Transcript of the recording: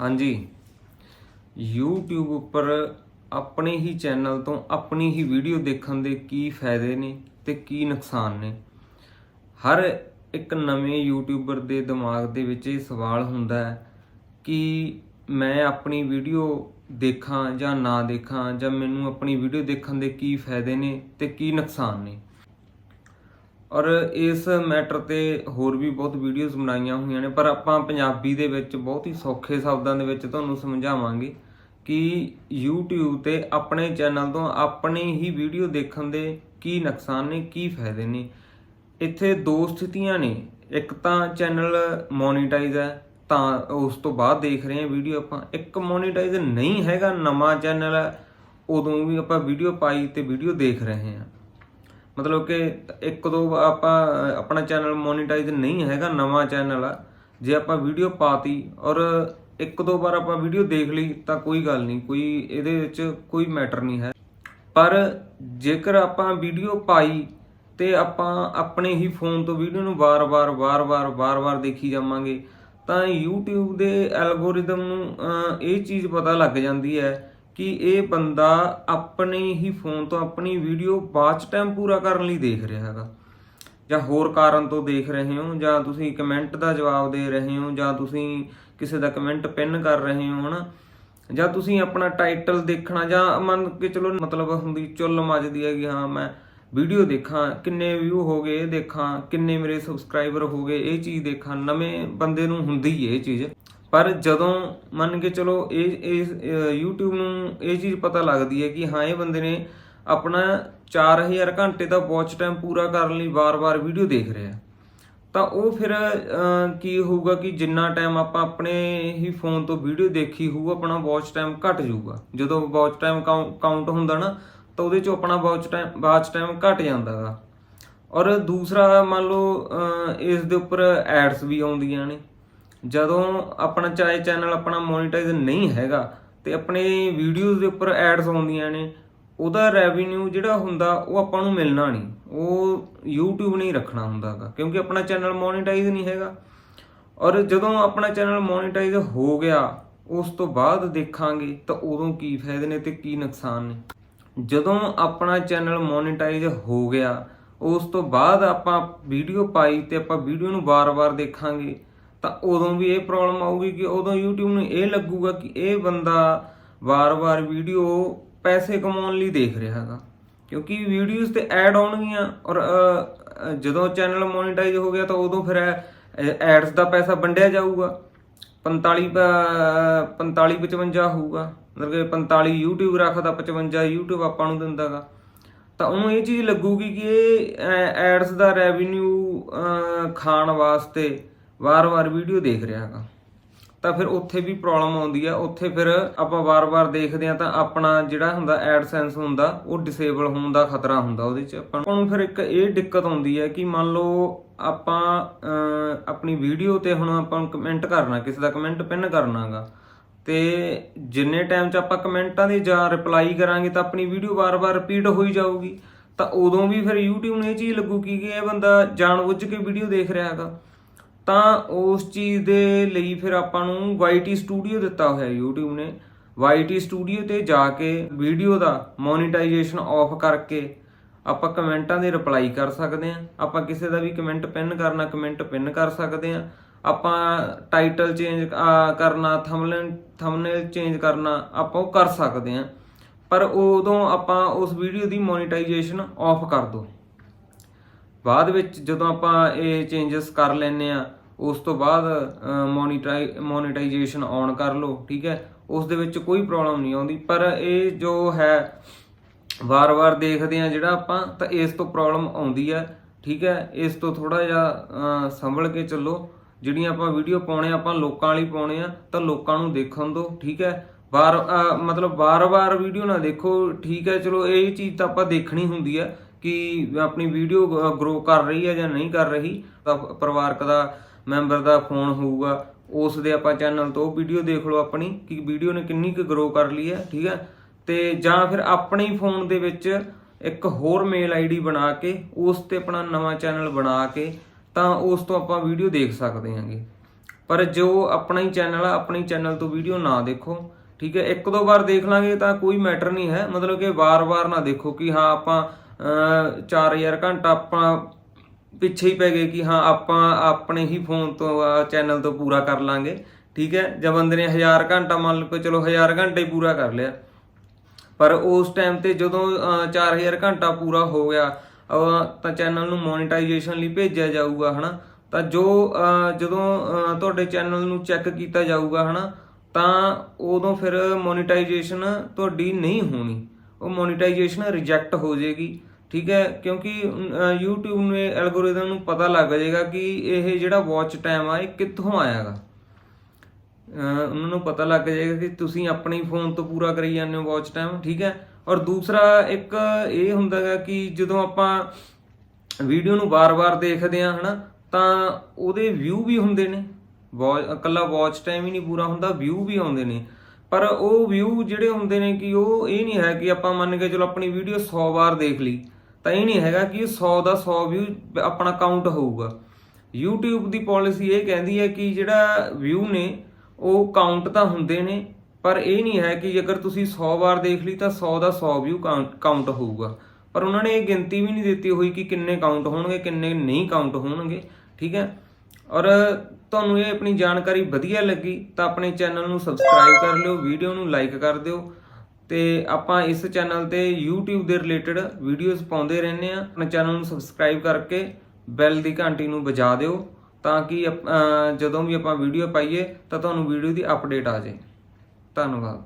ਹਾਂਜੀ। YouTube ਉੱਪਰ ਆਪਣੇ ਹੀ ਚੈਨਲ ਤੋਂ ਆਪਣੀ ਹੀ ਵੀਡੀਓ ਦੇਖਣ ਦੇ ਕੀ ਫਾਇਦੇ ਨੇ ਤੇ ਕੀ ਨੁਕਸਾਨ ਨੇ। ਹਰ ਇੱਕ ਨਵੇਂ ਯੂਟਿਊਬਰ ਦੇ ਦਿਮਾਗ ਦੇ ਵਿੱਚ ਇਹ ਸਵਾਲ ਹੁੰਦਾ ਹੈ ਕਿ ਮੈਂ ਆਪਣੀ ਵੀਡੀਓ ਦੇਖਾਂ ਜਾਂ ਨਾ ਦੇਖਾਂ ਜਾਂ ਮੈਨੂੰ ਆਪਣੀ ਵੀਡੀਓ ਦੇਖਣ ਦੇ ਕੀ ਫਾਇਦੇ ਨੇ ਤੇ ਕੀ ਨੁਕਸਾਨ ਨੇ। ਔਰ ਇਸ ਮੈਟਰ ਤੇ ਹੋਰ ਵੀ ਬਹੁਤ ਵੀਡੀਓਜ਼ ਬਣਾਈਆਂ ਹੋਈਆਂ ਨੇ, ਪਰ ਆਪਾਂ ਪੰਜਾਬੀ ਦੇ ਵਿੱਚ ਬਹੁਤ ਹੀ ਸੌਖੇ ਸ਼ਬਦਾਂ ਦੇ ਵਿੱਚ ਤੁਹਾਨੂੰ ਸਮਝਾਵਾਂਗੇ ਕਿ YouTube ਤੇ ਆਪਣੇ ਚੈਨਲ ਤੋਂ ਆਪਣੀ ਹੀ ਵੀਡੀਓ ਦੇਖਣ ਦੇ ਕੀ ਨੁਕਸਾਨ ਨੇ, ਕੀ ਫਾਇਦੇ ਨੇ। ਇੱਥੇ ਦੋ ਸਥਿਤੀਆਂ ਨੇ। ਇੱਕ ਤਾਂ ਚੈਨਲ ਮੋਨੀਟਾਈਜ਼ ਹੈ, ਤਾਂ ਉਸ ਤੋਂ ਬਾਅਦ ਦੇਖ ਰਹੇ ਹਾਂ ਵੀਡੀਓ ਆਪਾਂ। ਇੱਕ ਮੋਨੀਟਾਈਜ਼ ਨਹੀਂ ਹੈਗਾ, ਨਵਾਂ ਚੈਨਲ ਹੈ, ਉਦੋਂ ਵੀ ਆਪਾਂ ਵੀਡੀਓ ਪਾਈ ਤੇ ਵੀਡੀਓ ਦੇਖ ਰਹੇ ਹਾਂ। ਮਤਲਬ ਕਿ ਇੱਕ ਦੋ ਆਪਾਂ ਆਪਣਾ ਚੈਨਲ ਮੋਨੀਟਾਈਜ਼ ਨਹੀਂ ਹੈਗਾ, ਨਵਾਂ ਚੈਨਲ ਆ। ਜੇ ਆਪਾਂ ਵੀਡੀਓ ਪਾਤੀ ਔਰ ਇੱਕ ਦੋ ਵਾਰ ਆਪਾਂ ਵੀਡੀਓ ਦੇਖ ਲਈ, ਤਾਂ ਕੋਈ ਗੱਲ ਨਹੀਂ, ਕੋਈ ਇਹਦੇ ਵਿੱਚ ਕੋਈ ਮੈਟਰ ਨਹੀਂ ਹੈ। ਪਰ ਜੇਕਰ ਆਪਾਂ ਵੀਡੀਓ ਪਾਈ ਤੇ ਆਪਾਂ ਆਪਣੇ ਹੀ ਫੋਨ ਤੋਂ ਵੀਡੀਓ ਨੂੰ ਵਾਰ-ਵਾਰ ਵਾਰ-ਵਾਰ ਵਾਰ-ਵਾਰ ਦੇਖੀ ਜਾਵਾਂਗੇ, ਤਾਂ YouTube ਦੇ ਐਲਗੋਰਿਦਮ ਨੂੰ ਇਹ ਚੀਜ਼ ਪਤਾ ਲੱਗ ਜਾਂਦੀ ਹੈ ਕਿ ਇਹ ਬੰਦਾ ਆਪਣੇ ਹੀ ਫੋਨ ਤੋਂ ਆਪਣੀ ਵੀਡੀਓ ਵਾਚ ਟਾਈਮ ਪੂਰਾ ਕਰਨ ਲਈ ਦੇਖ ਰਿਹਾ ਹੈਗਾ। ਜਾਂ ਹੋਰ ਕਾਰਨ ਤੋਂ ਦੇਖ ਰਹੇ ਹੋ, ਜਾਂ ਤੁਸੀਂ ਕਮੈਂਟ ਦਾ ਜਵਾਬ ਦੇ ਰਹੇ ਹੋ, ਜਾਂ ਤੁਸੀਂ ਕਿਸੇ ਦਾ ਕਮੈਂਟ ਪਿੰਨ ਕਰ ਰਹੇ ਹੋ, ਹਨਾ? ਜਾਂ ਤੁਸੀਂ ਆਪਣਾ ਟਾਈਟਲ ਦੇਖਣਾ, ਜਾਂ ਮੰਨ ਕੇ ਚਲੋ ਮਤਲਬ ਹੁੰਦੀ ਚੁੱਲ ਮੱਜਦੀ ਹੈ ਕਿ ਹਾਂ, ਮੈਂ ਵੀਡੀਓ ਦੇਖਾਂ, ਕਿੰਨੇ ਵਿਊ ਹੋ ਗਏ, ਇਹ ਦੇਖਾਂ, ਕਿੰਨੇ ਮੇਰੇ ਸਬਸਕ੍ਰਾਈਬਰ ਹੋ ਗਏ, ਇਹ ਚੀਜ਼ ਦੇਖਾਂ, ਨਵੇਂ ਬੰਦੇ ਨੂੰ ਹੁੰਦੀ ਹੈ ਇਹ ਚੀਜ਼। ਪਰ ਜਦੋਂ ਮੰਨ ਕੇ ਚਲੋ ਇਹ ਇਹ, ਅਹ YouTube ਨੂੰ ਇਹ ਚੀਜ਼ ਪਤਾ ਲੱਗਦੀ ਹੈ ਕਿ ਹਾਂ, ਇਹ ਬੰਦੇ ਨੇ ਆਪਣਾ 4000 ਘੰਟੇ ਦਾ ਵਾਚ ਟਾਈਮ ਪੂਰਾ ਕਰਨ ਲਈ ਵਾਰ-ਵਾਰ ਵੀਡੀਓ ਦੇਖ ਰਿਹਾ ਤਾਂ ਉਹ ਫਿਰ ਕੀ ਹੋਊਗਾ ਕਿ ਜਿੰਨਾ ਟਾਈਮ ਆਪਾਂ ਆਪਣੇ ਹੀ ਫੋਨ ਤੋਂ ਵੀਡੀਓ ਦੇਖੀ ਹੋਊ, ਆਪਣਾ ਵਾਚ ਟਾਈਮ ਘਟ ਜਾਊਗਾ। ਜਦੋਂ ਵਾਚ ਟਾਈਮ ਕਾਊਂਟ ਹੁੰਦਾ ਨਾ, ਤਾਂ ਉਹਦੇ ਚੋਂ ਆਪਣਾ ਵਾਚ ਟਾਈਮ ਵਾਚ ਟਾਈਮ ਘਟ ਜਾਂਦਾਗਾ ਔਰ ਦੂਸਰਾ ਮੰਨ ਲਓ ਇਸ ਦੇ ਉੱਪਰ ਐਡਸ ਵੀ ਆਉਂਦੀਆਂ ਨੇ। ਜਦੋਂ ਆਪਣਾ ਚਾਹੇ ਚੈਨਲ ਆਪਣਾ ਮੋਨੀਟਾਈਜ਼ ਨਹੀਂ ਹੈਗਾ ਤੇ ਆਪਣੇ ਵੀਡੀਓਜ਼ ਦੇ ਉੱਪਰ ਐਡਸ ਆਉਂਦੀਆਂ ਨੇ, ਉਹਦਾ ਰੈਵਨਿਊ ਜਿਹੜਾ ਹੁੰਦਾ ਉਹ ਆਪਾਂ ਨੂੰ ਮਿਲਣਾ ਨਹੀਂ। ਉਹ YouTube ਨਹੀਂ ਰੱਖਣਾ ਹੁੰਦਾਗਾ ਕਿਉਂਕਿ ਆਪਣਾ ਚੈਨਲ ਮੋਨੀਟਾਈਜ਼ ਨਹੀਂ ਹੈਗਾ। ਔਰ ਜਦੋਂ ਆਪਣਾ ਚੈਨਲ ਮੋਨੀਟਾਈਜ਼ ਹੋ ਗਿਆ, ਉਸ ਤੋਂ ਬਾਅਦ ਦੇਖਾਂਗੇ ਤਾਂ ਉਦੋਂ ਕੀ ਫਾਇਦੇ ਨੇ ਤੇ ਕੀ ਨੁਕਸਾਨ ਨੇ। ਜਦੋਂ ਆਪਣਾ ਚੈਨਲ ਮੋਨੀਟਾਈਜ਼ ਹੋ ਗਿਆ, ਉਸ ਤੋਂ ਬਾਅਦ ਆਪਾਂ ਵੀਡੀਓ ਪਾਈ ਤੇ ਆਪਾਂ ਵੀਡੀਓ ਨੂੰ ਵਾਰ-ਵਾਰ ਦੇਖਾਂਗੇ। ਤਾਂ ਉਦੋਂ ਵੀ ਇਹ ਪ੍ਰੋਬਲਮ ਆਊਗੀ ਕਿ ਉਦੋਂ YouTube ਨੂੰ ਇਹ ਲੱਗੂਗਾ ਕਿ ਇਹ ਬੰਦਾ ਵਾਰ-ਵਾਰ ਵੀਡੀਓ ਪੈਸੇ ਕਮਾਉਣ ਲਈ ਦੇਖ ਰਿਹਾ ਹੈਗਾ। ਕਿਉਂਕਿ ਵੀਡੀਓਜ਼ ਤੇ ਐਡ ਆਉਣਗੀਆਂ ਔਰ ਜਦੋਂ ਚੈਨਲ ਮੋਨੀਟਾਈਜ਼ ਹੋ ਗਿਆ ਤਾਂ ਉਦੋਂ ਫਿਰ ਐਡਸ ਦਾ ਪੈਸਾ ਵੰਡਿਆ ਜਾਊਗਾ। 45 ਪ- 45 55 ਹੋਊਗਾ। ਮਤਲਬ ਕਿ 45 YouTube ਰੱਖਦਾ 55 YouTube ਆਪਾਂ ਨੂੰ ਦਿੰਦਾਗਾ। ਤਾਂ ਉਹਨੂੰ ਇਹ ਚੀਜ਼ ਲੱਗੂਗੀ ਕਿ ਇਹ ਐਡਸ ਦਾ ਰੈਵਨਿਊ ਖਾਣ ਵਾਸਤੇ ਵਾਰ-ਵਾਰ ਵੀਡੀਓ ਦੇਖ ਰਿਹਾ ਹੈਗਾ। ਤਾਂ ਫਿਰ ਉੱਥੇ ਵੀ ਪ੍ਰੋਬਲਮ ਆਉਂਦੀ ਆ। ਉੱਥੇ ਫਿਰ ਆਪਾਂ ਵਾਰ-ਵਾਰ ਦੇਖਦੇ ਆ ਤਾਂ ਆਪਣਾ ਜਿਹੜਾ ਹੁੰਦਾ ਐਡਸੈਂਸ ਹੁੰਦਾ ਉਹ ਡਿਸੇਬਲ ਹੋਣ ਦਾ ਖਤਰਾ ਹੁੰਦਾ ਉਹਦੇ ਚ। ਆਪਾਂ ਨੂੰ ਫਿਰ ਇੱਕ ਇਹ ਦਿੱਕਤ ਆਉਂਦੀ ਹੈ ਕਿ ਮੰਨ ਲਓ ਆਪਾਂ ਅਹ, ਆਪਣੀ ਵੀਡੀਓ ਤੇ ਹੁਣ ਆਪਾਂ ਕਮੈਂਟ ਕਰਨਾ ਕਿਸੇ ਦਾ ਕਮੈਂਟ ਪਿੰਨ ਕਰਨਾਗਾ। ਤੇ ਜਿੰਨੇ ਟਾਈਮ 'ਚ ਆਪਾਂ ਕਮੈਂਟਾਂ ਦੀ ਜਾਂ ਰਿਪਲਾਈ ਕਰਾਂਗੇ ਤਾਂ ਆਪਣੀ ਵੀਡੀਓ ਵਾਰ-ਵਾਰ ਰਿਪੀਟ ਹੋਈ ਜਾਊਗੀ। ਤਾਂ ਉਦੋਂ ਵੀ ਫਿਰ YouTube ਨੂੰ ਇਹ ਚੀਜ਼ ਲੱਗੂਗੀ ਕਿ ਇਹ ਬੰਦਾ ਜਾਣਬੁੱਝ ਕੇ ਵੀਡੀਓ ਦੇਖ ਰਿਹਾ ਹੈਗਾ। ਤਾਂ ਉਸ ਚੀਜ਼ ਦੇ ਲਈ ਫਿਰ ਆਪਾਂ ਨੂੰ YT ਸਟੂਡੀਓ ਦਿੱਤਾ ਹੋਇਆ YouTube ਨੇ। YT ਸਟੂਡੀਓ ਤੇ ਜਾ ਕੇ ਵੀਡੀਓ ਦਾ ਮੋਨੀਟਾਈਜੇਸ਼ਨ ਆਫ ਕਰਕੇ ਆਪਾਂ ਕਮੈਂਟਾਂ ਦੇ ਰਿਪਲਾਈ ਕਰ ਸਕਦੇ ਹਾਂ। ਆਪਾਂ ਕਿਸੇ ਦਾ ਵੀ ਕਮੈਂਟ ਪਿੰਨ ਕਰਨਾ ਕਮੈਂਟ ਪਿੰਨ ਕਰ ਸਕਦੇ ਹਾਂ। ਆਪਾਂ ਟਾਈਟਲ ਚੇਂਜ ਕਰਨਾ ਥੰਬਨੇਲ ਥੰਬਨੇਲ ਚੇਂਜ ਕਰਨਾ ਆਪਾਂ ਉਹ ਕਰ ਸਕਦੇ ਹਾਂ। ਪਰ ਉਦੋਂ ਆਪਾਂ ਉਸ ਵੀਡੀਓ ਦੀ ਮੋਨੀਟਾਈਜੇਸ਼ਨ ਆਫ ਕਰ ਦੋ ਬਾਅਦ ਵਿੱਚ ਜਦੋਂ ਆਪਾਂ ਇਹ ਚੇਂਜਸ ਕਰ ਲੈਨੇ ਆ ਉਸ ਤੋਂ ਬਾਅਦ ਮੋਨੀਟਾਈ ਮੋਨੀਟਾਈਜੇਸ਼ਨ ਆਨ ਕਰ ਲਓ ਠੀਕ ਹੈ? ਉਸ ਦੇ ਵਿੱਚ ਕੋਈ ਪ੍ਰੋਬਲਮ ਨਹੀਂ ਆਉਂਦੀ। ਪਰ ਇਹ ਜੋ ਹੈ ਵਾਰ-ਵਾਰ ਦੇਖਦੇ ਆ ਜਿਹੜਾ ਆਪਾਂ ਤਾਂ ਇਸ ਤੋਂ ਪ੍ਰੋਬਲਮ ਆਉਂਦੀ ਹੈ ਠੀਕ ਹੈ? ਇਸ ਤੋਂ ਥੋੜਾ ਜਿਹਾ ਸੰਭਲ ਕੇ ਚੱਲੋ। ਜਿਹੜੀਆਂ ਆਪਾਂ ਵੀਡੀਓ ਪਾਉਣੇ ਆ, ਆਪਾਂ ਲੋਕਾਂ ਲਈ ਪਾਉਣੇ ਆ ਤਾਂ ਲੋਕਾਂ ਨੂੰ ਦੇਖਣ ਦਿਓ ਠੀਕ ਹੈ? ਵਾਰ ਮਤਲਬ ਵਾਰ-ਵਾਰ ਵੀਡੀਓ ਨਾ ਦੇਖੋ ਠੀਕ ਹੈ? ਚਲੋ ਇਹ ਚੀਜ਼ ਤਾਂ ਆਪਾਂ ਦੇਖਣੀ ਹੁੰਦੀ ਹੈ। ਕਿ ਆਪਣੀ ਵੀਡੀਓ ਗਰੋ ਕਰ ਰਹੀ ਹੈ ਜਾਂ ਨਹੀਂ ਕਰ ਰਹੀ, ਤਾਂ ਪਰਿਵਾਰਕ ਦਾ ਮੈਂਬਰ ਦਾ ਫੋਨ ਹੋਊਗਾ। ਉਸ ਦੇ ਆਪਾਂ ਚੈਨਲ ਤੋਂ ਵੀਡੀਓ ਦੇਖ ਲਓ ਆਪਣੀ, ਕਿ ਵੀਡੀਓ ਨੇ ਕਿੰਨੀ ਕੁ ਗਰੋ ਕਰ ਲਈ ਹੈ, ਠੀਕ ਹੈ? ਤੇ ਜਾਂ ਫਿਰ ਆਪਣੇ ਹੀ ਫੋਨ ਦੇ ਵਿੱਚ ਇੱਕ ਹੋਰ ਮੇਲ ਆਈਡੀ ਬਣਾ ਕੇ, ਉਸ ਤੇ ਆਪਣਾ ਨਵਾਂ ਚੈਨਲ ਬਣਾ ਕੇ, ਤਾਂ ਉਸ ਤੋਂ ਆਪਾਂ ਵੀਡੀਓ ਦੇਖ ਸਕਦੇ ਹਾਂਗੇ। ਪਰ ਜੋ ਆਪਣਾ ਹੀ ਚੈਨਲ ਆ, ਆਪਣੀ ਚੈਨਲ ਤੋਂ ਵੀਡੀਓ ਨਾ ਦੇਖੋ, ਠੀਕ ਹੈ? ਇੱਕ ਦੋ ਵਾਰ ਦੇਖ ਲਾਂਗੇ ਤਾਂ ਕੋਈ ਮੈਟਰ ਨਹੀਂ ਹੈ। ਮਤਲਬ ਕਿ ਵਾਰ-ਵਾਰ ਨਾ ਦੇਖੋ ਕਿ ਹਾਂ, ਆਪਾਂ 4000 ਘੰਟਾ ਆਪਾਂ ਪਿੱਛੇ ਹੀ ਪੈ ਗਏ ਕਿ ਹਾਂ ਆਪਾਂ ਆਪਣੇ ਹੀ ਫੋਨ ਤੋਂ ਚੈਨਲ ਤੋਂ ਪੂਰਾ ਕਰ ਲਾਂਗੇ। ਠੀਕ ਹੈ? ਜਾਂ ਬੰਦੇ ਨੇ 1000 ਘੰਟਾ ਮੰਨ ਲਓ ਕਿ ਚਲੋ 1000 ਘੰਟਾ ਹੀ ਪੂਰਾ ਕਰ ਲਿਆ। ਪਰ ਉਸ ਟਾਈਮ ਤੇ ਜਦੋਂ ਅਹ, 4000 ਘੰਟਾ ਪੂਰਾ ਹੋ ਗਿਆ ਤਾਂ ਚੈਨਲ ਨੂੰ ਮੋਨੇਟਾਈਜੇਸ਼ਨ ਲਈ ਭੇਜਿਆ ਜਾਊਗਾ ਹਨਾ? ਤਾਂ ਜੋ ਜਦੋਂ ਤੁਹਾਡੇ ਚੈਨਲ ਨੂੰ ਚੈੱਕ ਕੀਤਾ ਜਾਊਗਾ ਹਨਾ? ਤਾਂ ਉਦੋਂ ਫਿਰ ਮੋਨੇਟਾਈਜੇਸ਼ਨ ਤੁਹਾਡੀ ਨਹੀਂ ਹੋਣੀ। ਉਹ ਮੋਨੇਟਾਈਜੇਸ਼ਨ ਰਿਜੈਕਟ ਹੋ ਜਾਏਗੀ। ਠੀਕ ਹੈ ਕਿਉਂਕਿ ਅਹ, YouTube ਨੂੰ ਐਲਗੋਰਿਦਮ ਨੂੰ ਪਤਾ ਲੱਗ ਜਾਏਗਾ ਕਿ ਇਹ ਜਿਹੜਾ ਵਾਚ ਟਾਈਮ ਆ ਇਹ ਕਿੱਥੋਂ ਆਇਆਗਾ ਅਹ ਉਹਨਾਂ ਨੂੰ ਪਤਾ ਲੱਗ ਜਾਏਗਾ ਕਿ ਤੁਸੀਂ ਆਪਣੇ ਫੋਨ ਤੋਂ ਪੂਰਾ ਕਰੀ ਜਾਂਦੇ ਹੋ ਵਾਚ ਟਾਈਮ ਠੀਕ ਹੈ। ਔਰ ਦੂਸਰਾ ਇੱਕ ਇਹ ਹੁੰਦਾ ਹੈ ਕਿ ਜਦੋਂ ਆਪਾਂ ਵੀਡੀਓ ਨੂੰ ਵਾਰ-ਵਾਰ ਦੇਖਦੇ ਆ ਹਨਾ ਤਾਂ ਉਹਦੇ ਵਿਊ ਵੀ ਹੁੰਦੇ ਨੇ। ਵਾਚ ਇਕੱਲਾ ਵਾਚ ਟਾਈਮ ਹੀ ਨਹੀਂ ਪੂਰਾ ਹੁੰਦਾ ਵਿਊ ਵੀ ਆਉਂਦੇ ਨੇ। ਪਰ ਉਹ ਵਿਊ ਜਿਹੜੇ ਹੁੰਦੇ ਨੇ ਕਿ ਉਹ ਇਹ ਨਹੀਂ ਹੈ ਕਿ ਆਪਾਂ ਮੰਨ ਕੇ ਚਲੋ ਆਪਣੀ ਵੀਡੀਓ 100 ਵਾਰ ਦੇਖ ਲਈ। ਤਾਂ ਇਹ ਨਹੀਂ ਹੈਗਾ ਕਿ 100 ਦਾ 100 ਵਿਊ ਆਪਣਾ ਕਾਊਂਟ ਹੋਊਗਾ। YouTube ਦੀ ਪਾਲਿਸੀ ਇਹ ਕਹਿੰਦੀ ਹੈ ਕਿ ਜਿਹੜਾ ਵਿਊ ਨੇ, ਉਹ ਕਾਊਂਟ ਤਾਂ ਹੁੰਦੇ ਨੇ, ਪਰ ਇਹ ਨਹੀਂ ਹੈ ਕਿ ਜੇਕਰ ਤੁਸੀਂ 100 ਵਾਰ ਦੇਖ ਲਈ ਤਾਂ 100 ਦਾ 100 ਵਿਊ ਕਾਊਂਟ ਹੋਊਗਾ। ਪਰ ਉਹਨਾਂ ਨੇ ਇਹ ਗਿਣਤੀ ਵੀ ਨਹੀਂ ਦਿੱਤੀ ਹੋਈ ਕਿ ਕਿੰਨੇ ਕਾਊਂਟ ਹੋਣਗੇ, ਕਿੰਨੇ ਨਹੀਂ ਕਾਊਂਟ ਹੋਣਗੇ, ਠੀਕ ਹੈ? ਔਰ ਤੁਹਾਨੂੰ ਇਹ ਆਪਣੀ ਜਾਣਕਾਰੀ ਵਧੀਆ ਲੱਗੀ ਤਾਂ ਆਪਣੇ ਚੈਨਲ ਨੂੰ ਸਬਸਕ੍ਰਾਈਬ ਕਰ ਲਿਓ ਵੀਡੀਓ ਨੂੰ ਲਾਈਕ ਕਰ ਦਿਓ। ਤੇ ਆਪਾਂ ਇਸ ਚੈਨਲ ਤੇ YouTube ਦੇ ਰਿਲੇਟਡ ਵੀਡੀਓਜ਼ ਪਾਉਂਦੇ ਰਹਿੰਦੇ ਆ ਆਪਣੇ ਚੈਨਲ ਨੂੰ ਸਬਸਕ੍ਰਾਈਬ ਕਰਕੇ ਬੈਲ ਦੀ ਘੰਟੀ ਨੂੰ ਵਜਾ ਦਿਓ ਤਾਂ ਕਿ ਅਪ- ਜਦੋਂ ਵੀ ਆਪਾਂ ਵੀਡੀਓ ਪਾਈਏ ਤਾਂ ਤੁਹਾਨੂੰ ਵੀਡੀਓ ਦੀ ਅਪਡੇਟ ਆ ਜਾਏ। ਧੰਨਵਾਦ।